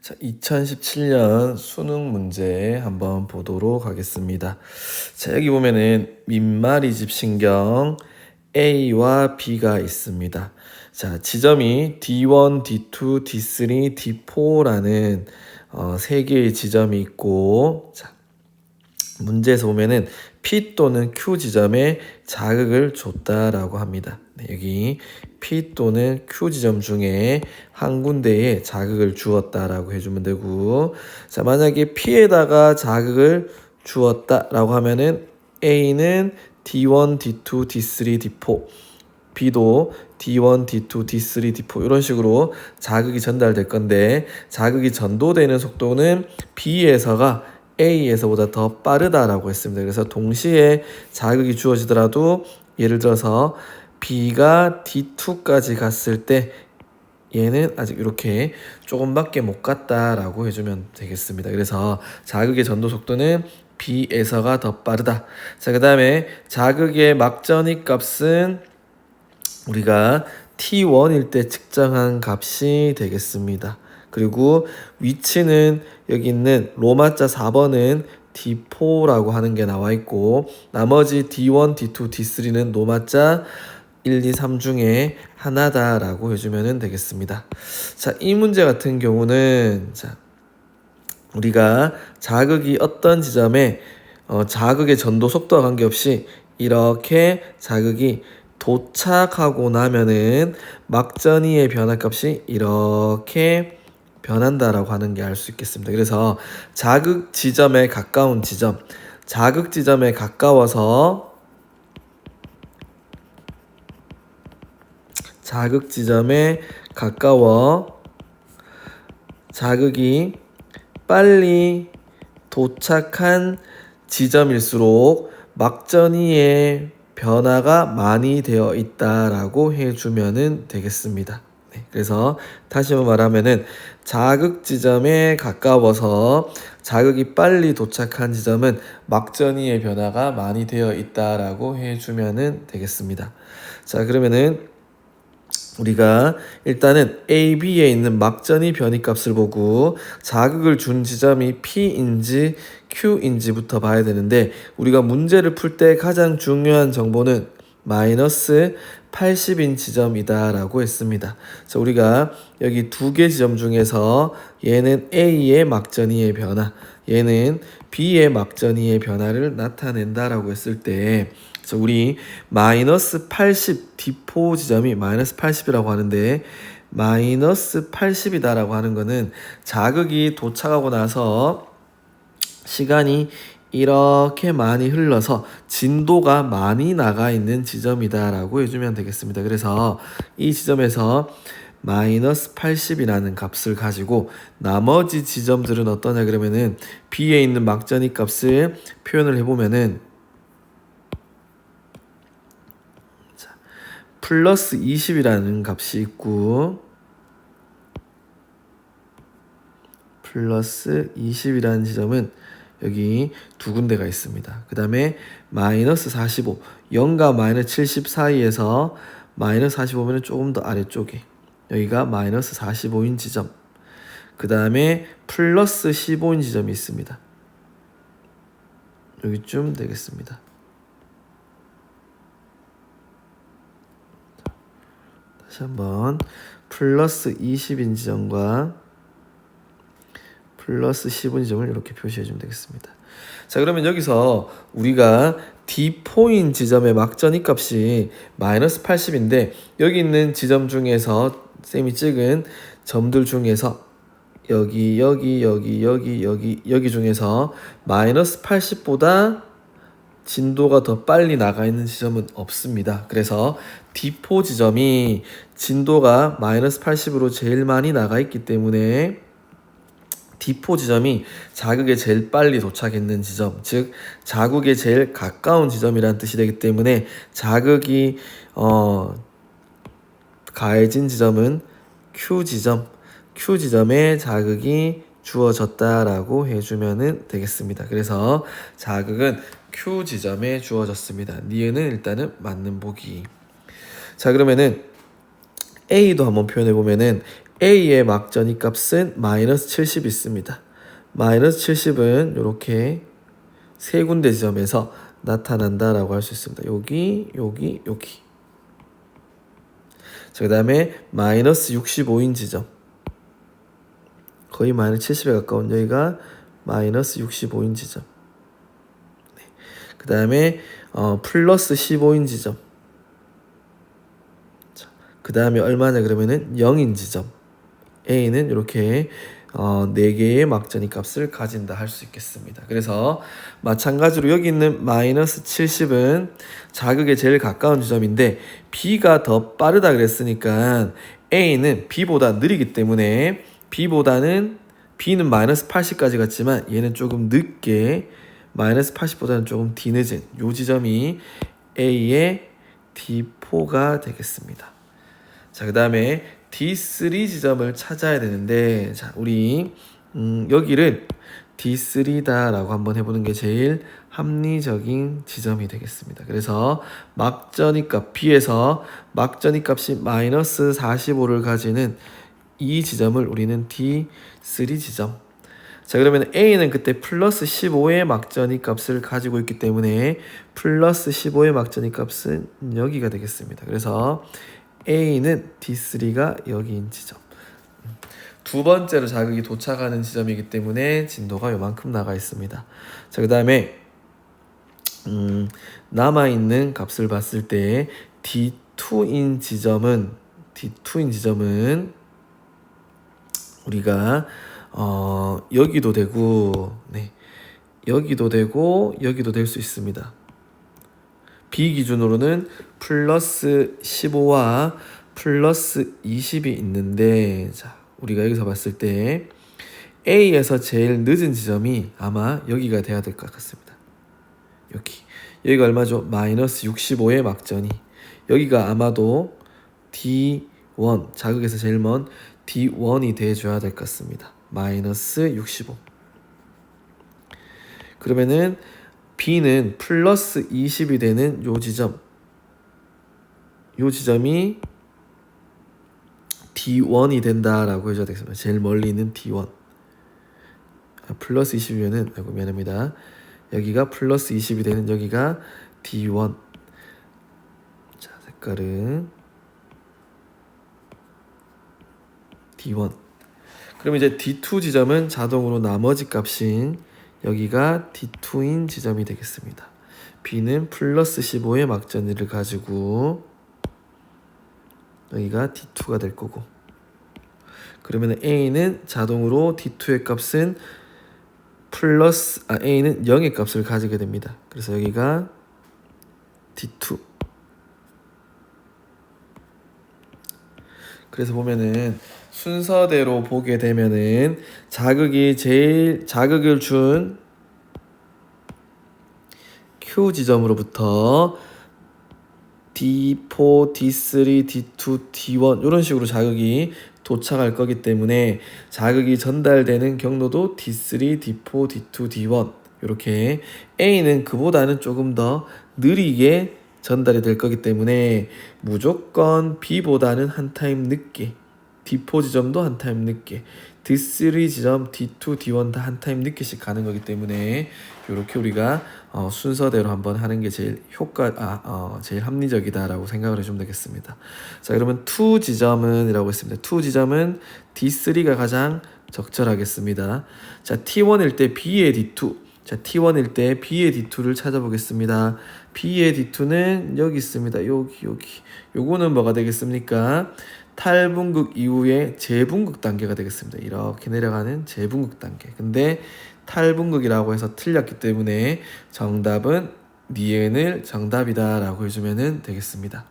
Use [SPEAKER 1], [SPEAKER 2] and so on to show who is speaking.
[SPEAKER 1] 자, 2017년 수능 문제 한번 보도록 하겠습니다. 자, 여기 보면은 민말이 집 신경 A와 B가 있습니다. 자, 지점이 D1, D2, D3, D4라는 어, 세 개의 지점이 있고, 자, 문제에서 보면은 P 또는 Q 지점에 자극을 줬다라고 합니다. 네, 여기 P 또는 Q 지점 중에 한 군데에 자극을 주었다라고 해주면 되고, 자 만약에 P에다가 자극을 주었다라고 하면은 A는 D1, D2, D3, D4, B도 D1, D2, D3, D4 이런 식으로 자극이 전달될 건데 자극이 전도되는 속도는 B에서가 A에서보다 더 빠르다라고 했습니다. 그래서 동시에 자극이 주어지더라도 예를 들어서 B가 D2까지 갔을 때 얘는 아직 이렇게 조금밖에 못 갔다라고 해주면 되겠습니다. 그래서 자극의 전도 속도는 B에서가 더 빠르다. 자, 그 다음에 자극의 막전이 값은 우리가 T1일 때 측정한 값이 되겠습니다. 그리고 위치는 여기 있는 로마자 4번은 D4라고 하는 게 나와 있고 나머지 D1, D2, D3는 로마자 1, 2, 3 중에 하나다라고 해주면 되겠습니다. 자, 이 문제 같은 경우는 자, 우리가 자극이 어떤 지점에 어, 자극의 전도 속도와 관계없이 이렇게 자극이 도착하고 나면은 막전이의 변화값이 이렇게 변한다라고 하는 게 알 수 있겠습니다. 그래서 자극 지점에 가까운 지점, 자극 지점에 가까워서 자극 지점에 가까워 자극이 빨리 도착한 지점일수록 막전이의 변화가 많이 되어 있다라고 해주면은 되겠습니다. 네, 그래서 다시 말하면은 자극 지점에 가까워서 자극이 빨리 도착한 지점은 막전이의 변화가 많이 되어 있다라고 해주면은 되겠습니다. 자 그러면은 우리가 일단은 A, B에 있는 막전이 변이값을 보고 자극을 준 지점이 P인지 Q인지부터 봐야 되는데 우리가 문제를 풀 때 가장 중요한 정보는 마이너스 80인 지점이다 라고 했습니다. 자, 우리가 여기 두 개 지점 중에서 얘는 A의 막전이의 변화, 얘는 B의 막전이의 변화를 나타낸다 라고 했을 때 자, 우리 마이너스 80 D4 지점이 마이너스 80이라고 하는데 마이너스 80이다 라고 하는 거는 자극이 도착하고 나서 시간이 이렇게 많이 흘러서 진도가 많이 나가 있는 지점이다라고 해주면 되겠습니다. 그래서 이 지점에서 마이너스 80이라는 값을 가지고 나머지 지점들은 어떠냐 그러면은 B에 있는 막전이 값을 표현을 해보면은 자, 플러스 20이라는 값이 있고 플러스 20이라는 지점은 여기 두 군데가 있습니다. 그 다음에 마이너스 45, 0과 마이너스 70 사이에서 마이너스 45면 조금 더 아래쪽에 여기가 마이너스 45인 지점 그 다음에 플러스 15인 지점이 있습니다. 여기쯤 되겠습니다. 다시 한번 플러스 20인 지점과 플러스 10인 지점을 이렇게 표시해 주면 되겠습니다. 자 그러면 여기서 우리가 D4인 지점의 막전이 값이 마이너스 80인데 여기 있는 지점 중에서 쌤이 찍은 점들 중에서 여기 여기 여기 여기 여기 여기 중에서 마이너스 80보다 진도가 더 빨리 나가 있는 지점은 없습니다. 그래서 D4 지점이 진도가 마이너스 80으로 제일 많이 나가 있기 때문에 D4 지점이 자극에 제일 빨리 도착했는 지점, 즉 자극에 제일 가까운 지점이라는 뜻이 되기 때문에 자극이 어 가해진 지점은 Q 지점, Q 지점에 자극이 주어졌다라고 해주면은 되겠습니다. 그래서 자극은 Q 지점에 주어졌습니다. 니은은 일단은 맞는 보기. 자 그러면은 A도 한번 표현해 보면은 A의 막전이 값은 마이너스 70 있습니다. 마이너스 70은 이렇게 세 군데 지점에서 나타난다라고 할 수 있습니다. 여기, 여기, 여기. 자, 그 다음에 마이너스 65인 지점. 거의 마이너스 70에 가까운 여기가 마이너스 65인 지점. 네. 그 다음에 어, 플러스 15인 지점. 그 다음에 얼마냐 그러면은 0인 지점. A는 이렇게 어, 4개의 막전이 값을 가진다 할 수 있겠습니다. 그래서 마찬가지로 여기 있는 마이너스 70은 자극에 제일 가까운 지점인데 B가 더 빠르다 그랬으니까 A는 B보다 느리기 때문에 B보다는 B는 마이너스 80까지 갔지만 얘는 조금 늦게 마이너스 80보다는 조금 뒤늦은 요 지점이 A의 D4가 되겠습니다. 자, 그 다음에 D3 지점을 찾아야 되는데, 자, 우리, 음, 여기를 D3다라고 한번 해보는 게 제일 합리적인 지점이 되겠습니다. 그래서 막전이 값 B에서 막전이 값이 마이너스 45를 가지는 이 지점을 우리는 D3 지점. 자, 그러면 A는 그때 플러스 15의 막전이 값을 가지고 있기 때문에 플러스 15의 막전이 값은 여기가 되겠습니다. 그래서 A는 D3가 여기인 지점. 두 번째로 자극이 도착하는 지점이기 때문에 진도가 요만큼 나가 있습니다. 자, 그 다음에 음, 남아 있는 값을 봤을 때 D2인 지점은 D2인 지점은 우리가 어, 여기도 되고 네. 여기도 되고 여기도 될 수 있습니다. B 기준으로는 플러스 15와 플러스 20이 있는데 자, 우리가 여기서 봤을 때 A에서 제일 늦은 지점이 아마 여기가 돼야 될 것 같습니다. 여기. 여기가 얼마죠? 마이너스 65의 막전이. 여기가 아마도 D1, 자극에서 제일 먼 D1이 돼줘야 될 것 같습니다. 마이너스 65. 그러면은 B는 플러스 20이 되는 요 지점. 요 지점이 D1이 된다라고 해줘야 되겠습니다. 제일 멀리 있는 D1. 아, 플러스 20이면은, 아이고, 미안합니다. 여기가 플러스 20이 되는 여기가 D1. 자, 색깔은 D1. 그럼 이제 D2 지점은 자동으로 나머지 값인 여기가 D2인 지점이 되겠습니다. B는 플러스 15의 막전이를 가지고 여기가 D2가 될 거고 그러면 A는 자동으로 D2의 값은 플러스 아 A는 0의 값을 가지게 됩니다. 그래서 여기가 D2 그래서 보면은 순서대로 보게 되면은 자극이 제일 자극을 준 Q 지점으로부터 D4, D3, D2, D1 이런 식으로 자극이 도착할 거기 때문에 자극이 전달되는 경로도 D3, D4, D2, D1 이렇게 A는 그보다는 조금 더 느리게 전달이 될 거기 때문에 무조건 B보다는 한 타임 늦게 D4 지점도 한 타임 늦게 D3 지점, D2, D1 다 한 타임 늦게씩 가는 거기 때문에 이렇게 우리가 어, 순서대로 한번 하는 게 제일 효과 아 어, 제일 합리적이다라고 생각을 해주면 되겠습니다. 자 그러면 2 지점은이라고 했습니다. 2 지점은 D3가 가장 적절하겠습니다. 자 T1일 때 B의 D2 자 T1일 때 B의 D2를 찾아보겠습니다. B의 D2는 여기 있습니다. 여기 여기 요거는 뭐가 되겠습니까? 탈분극 이후에 재분극 단계가 되겠습니다. 이렇게 내려가는 재분극 단계. 근데 탈분극이라고 해서 틀렸기 때문에 정답은 니은을 정답이다라고 해주면 되겠습니다.